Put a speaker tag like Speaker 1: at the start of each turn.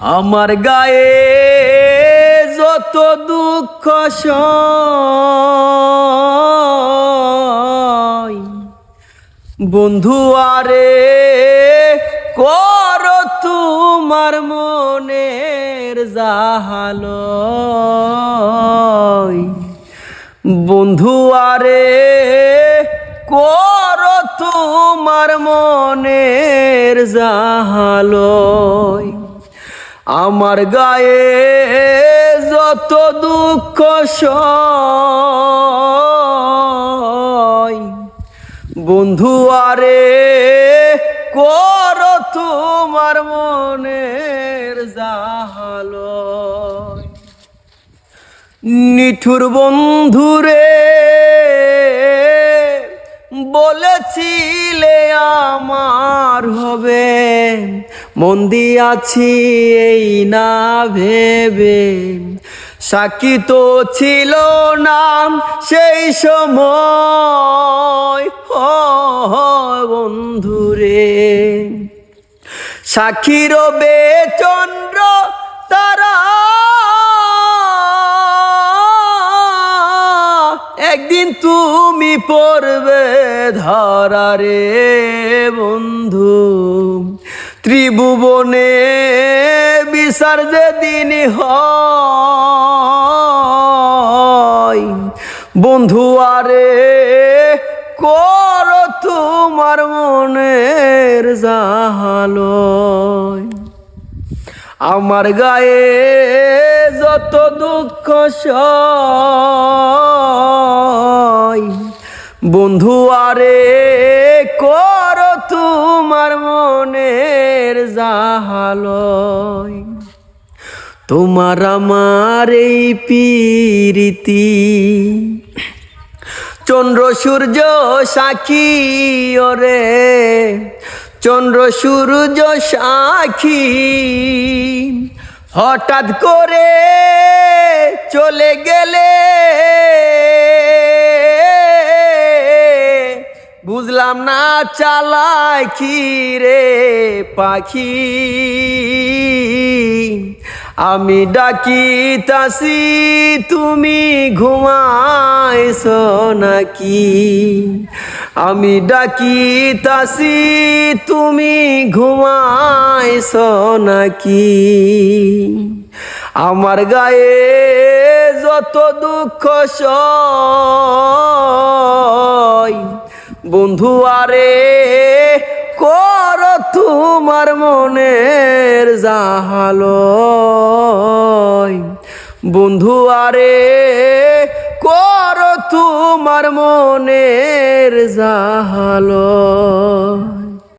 Speaker 1: আমার গায়ে যত দুঃখ বন্ধু, আরে কর তোমার মনের জাহাল বন্ধু, আরে কর তোমার মনের জাহালয় আমার গায়ে যত দুঃখ বন্ধু আরে কর তোমার মনের জাহালয়। নিঠুর বন্ধুরে বলেছিলে আমার হবে। মন দিয়াছি এই না ভেবে। সাক্ষী তো ছিল নাম সেই সময়। বন্ধুরে। সাক্ষী রবে চন্দ্র তারা তুমি পড়বে ধরারে বন্ধু। ত্রিভুবনে বিচার যেদিন হয়, বন্ধু, আরে কর তোমার মনের জাহালয়। আমার গায়ে যত দুঃখ বন্ধু, আরে কর তোমার মনের জাহালয়। তোমার আমার এই পীরিতি। চন্দ্র, সূর্য, সাক্ষী, ওরে। চন্দ্র, সূর্য, সাক্ষী। হঠাৎ করে চলে গেলে বুঝলাম না চালায় কি রে পাখি। আমি ডাকি তাসি তুমি ঘুমাইছ নাকি? আমি ডাকি তাসি তুমি ঘুমাইছ নাকি? আমার গায়ে যত দুঃখ সয়, বন্ধু আরে কর তোমার মনের জাহালো বন্ধু আরে কর তোমার মনের জাহালয়।